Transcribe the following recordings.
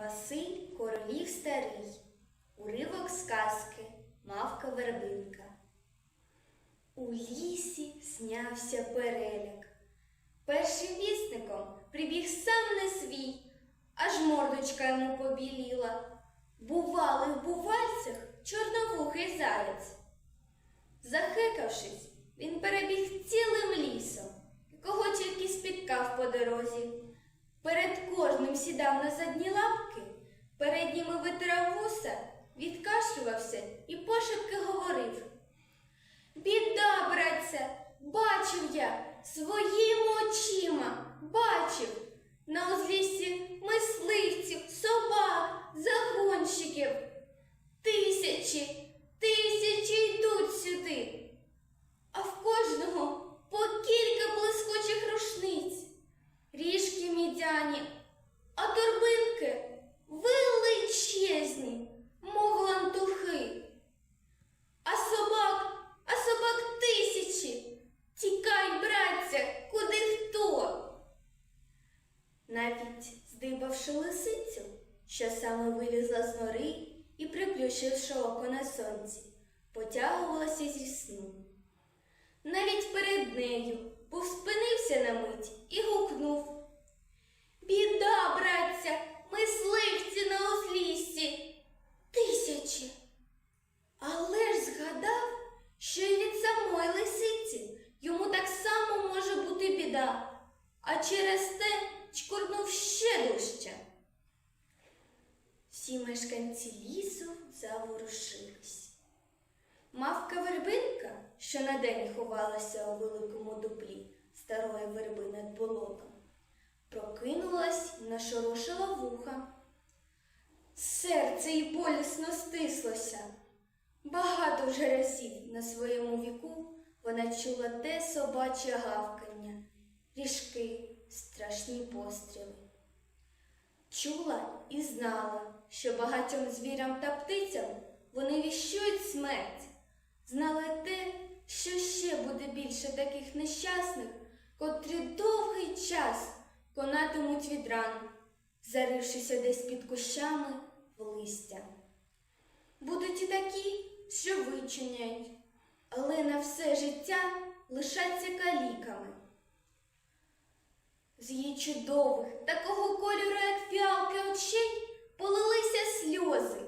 Василь Королів Старий. Уривок сказки Мавка Вербинка. У лісі снявся переляк. Першим вісником прибіг сам не свій, аж мордочка йому побіліла. Бували в бувальцях чорновухий заяць. Захекавшись, сідав на задні лапки, передніми витирав вуса, відкашлювався і пошепки говорив. Біда, братця, бачив я своїми очима, бачив на узліссі здибавши лисицю, що саме вилізла з нори і, приплющивши око на сонці, потягувалася зі сну. Навіть перед нею був спинився на мить і гукнув. Біда, братця, мисливці на узліссі, тисячі. Але ж згадав, що і від самої лисиці йому так само може бути біда, а через те чкурнув ще дужче. Всі мешканці лісу заворушились. Мавка вербинка, що на день ховалася у великому дуплі старої верби над болотом, прокинулась і нашорошила вуха. Серце їй болісно стислося. Багато вже разів на своєму віку вона чула те собаче гавкання, ріжки, страшні постріли. Чула і знала, що багатьом звірям та птицям вони віщують смерть. Знала те, що ще буде більше таких нещасних, котрі довгий час конатимуть від ран, зарившися десь під кущами в листя. Будуть і такі, що вичиняють, але на все життя лишаться каліками. З її чудових, такого кольору, як фіалки очей, полилися сльози.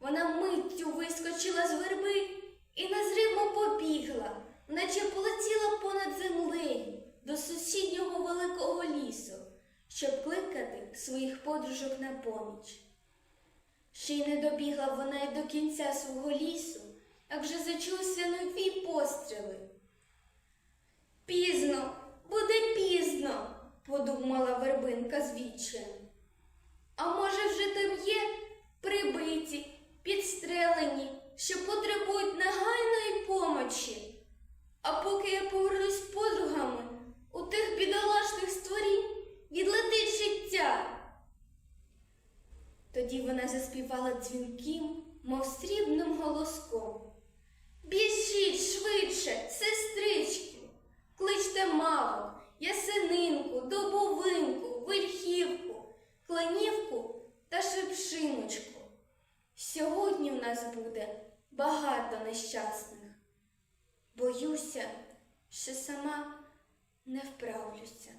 Вона миттю вискочила з верби і незримо побігла, наче полетіла понад землею до сусіднього великого лісу, щоб кликати своїх подружок на поміч. Ще й не добігла вона й до кінця свого лісу, як вже зачулися нові постріли. Вербинка. А може, вже там є прибиті, підстрелені, що потребують негайної помочі. А поки я повернусь з подругами, у тих бідолашних створінь відлетить життя. Тоді вона заспівала дзвінким, мов срібним голоском. Біжіть швидше, сестрички, кличте мавок, ясенинку, шипшиночку. Сьогодні в нас буде багато нещасних. Боюся, що сама не вправлюся.